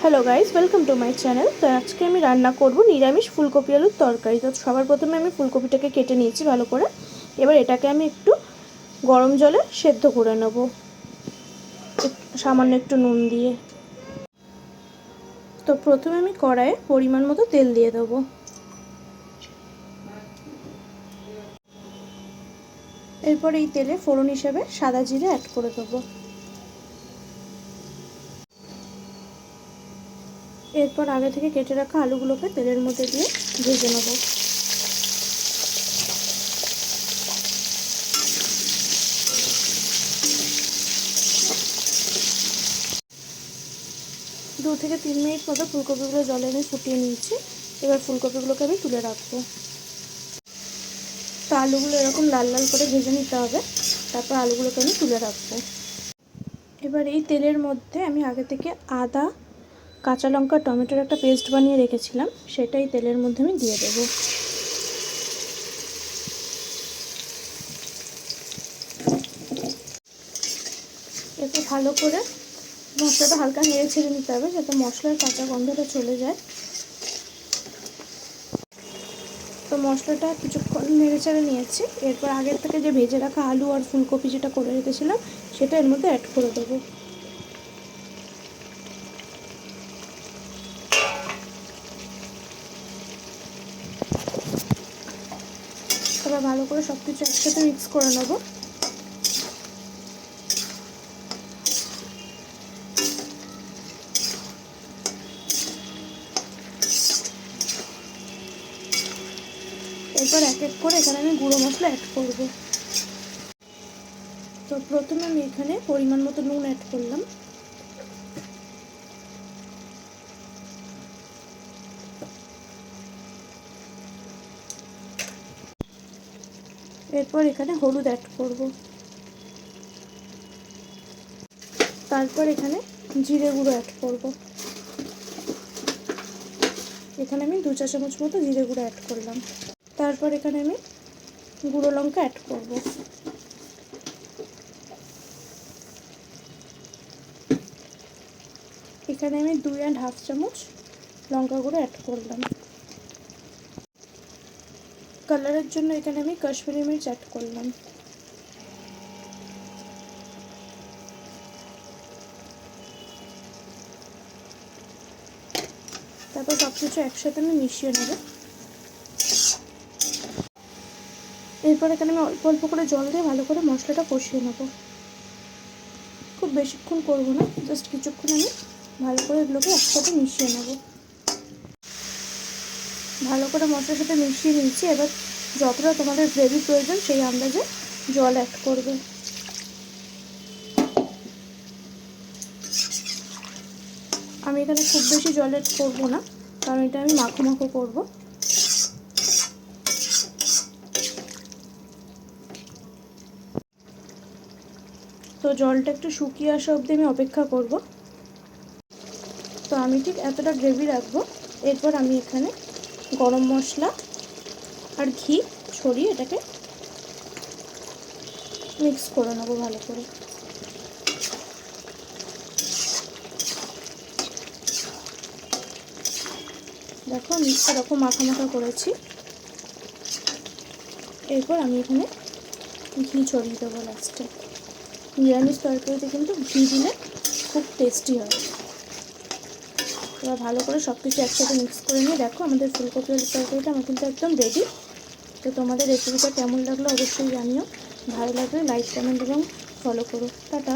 Hello guys welcome to my channel তো আজকে আমি রান্না করব নিরামিষ ফুলকপি আলুর তরকারি। তো সবার প্রথমে আমি ফুলকপিটাকে কেটে নিয়েছি ভালো করে। এবার এটাকে আমি একটু গরম জলে সেদ্ধ করে নেব। সামান্য একটু নুন দিয়ে। তো প্রথমে আমি কড়াইয়ে পরিমাণ মতো তেল দিয়ে দেবো। এরপর এই তেলে ফোড়ন হিসেবে সাদা জিরে অ্যাড করে দেবো। এরপর আগে থেকে কেটে রাখা আলুগুলোকে তেলের মধ্যে দিয়ে ভেজে নেব। দু থেকে তিন মিনিট মতো ফুলকপিগুলো জলে আমি ফুটিয়ে নিয়েছি। এবার ফুলকপিগুলোকে আমি তুলে রাখব। তো আলুগুলো এরকম লাল লাল করে ভেজে নিতে হবে। তারপর আলুগুলোকে আমি তুলে রাখব। এবার এই তেলের মধ্যে আমি আগে থেকে আদা কাঁচা লঙ্কা, টমেটোর একটা পেস্ট বানিয়ে রেখেছিলাম, সেটাই তেলের মধ্যে আমি দিয়ে দেবো। এতে ভালো করে মশলাটা হালকা নেড়ে ছেড়ে নিতে হবে, যাতে মশলার কাঁচা গন্ধটা চলে যায়। তো মশলাটা কিছুক্ষণ নেড়ে চেড়ে নিয়েছি, এরপর আগের থেকে যে ভেজে রাখা আলু আর ফুলকপি যেটা করে রেখেছিলাম, সেটা এর মধ্যে অ্যাড করে দেবো। এবার ভালো করে সব কিছু একসাথে মিক্স করে নেব। এরপর এক এক করে এখানে আমি গুঁড়ো মশলা অ্যাড করব। তো প্রথমে আমি এখানে পরিমাণ মতো নুন অ্যাড করলাম। এরপর এখানে হলুদ অ্যাড করব। তারপর এখানে জিরে গুঁড়ো অ্যাড করব। এখানে আমি দু চা চামচ মতো জিরে গুঁড়ো অ্যাড করলাম। তারপর এখানে আমি গুঁড়ো লঙ্কা অ্যাড করব। এখানে আমি দুই অ্যান্ড হাফ চামচ লঙ্কা গুঁড়ো অ্যাড করলাম। কালারের জন্য এখানে আমি কাশ্মীরি মির্চ অ্যাড করলাম। তারপর সব কিছু একসাথে আমি মিশিয়ে নেব। এরপর এখানে আমি অল্প অল্প করে জল দিয়ে ভালো করে মশলাটা কষিয়ে নেব। খুব বেশিক্ষণ করব না জাস্ট কিছুক্ষণ আমি ভালো করে এগুলোকে একসাথে মিশিয়ে নেব। ভালো করে মশলার সাথে মিশিয়ে নিয়েছি। এবার যতটা তোমাদের গ্রেভি প্রয়োজন সেই আন্দাজে জল অ্যাড করবে। আমি এখানে খুব বেশি জল অ্যাড করব না, কারণ এটা আমি মাখো মাখো করব। তো জলটা একটু শুকিয়ে আসা অবধি আমি অপেক্ষা করব। তো আমি ঠিক এতটা গ্রেভি রাখব, এরপর আমি এখানে গরম মশলা আর ঘি ছড়িয়ে এটাকে মিক্স করে নেব ভালো করে। দেখো আমি এরকম মাখা মাখা করেছি। এরপর আমি এখানে ঘি ছড়িয়ে দেবো লাস্টে নিরামিষ তরকারিতে কিন্তু ঘি দিলে খুব টেস্টি হয়। এবার ভালো করে সব কিছু একসাথে মিক্স করে নিয়ে দেখো আমাদের ফুলকপি আলু তরকারিটা আমার কিন্তু একদম রেডি তো তোমাদের রেসিপিটা কেমন লাগল অবশ্যই জানিও। ভালো লাগলে লাইক কমেন্ট এবং ফলো করো। টাটা।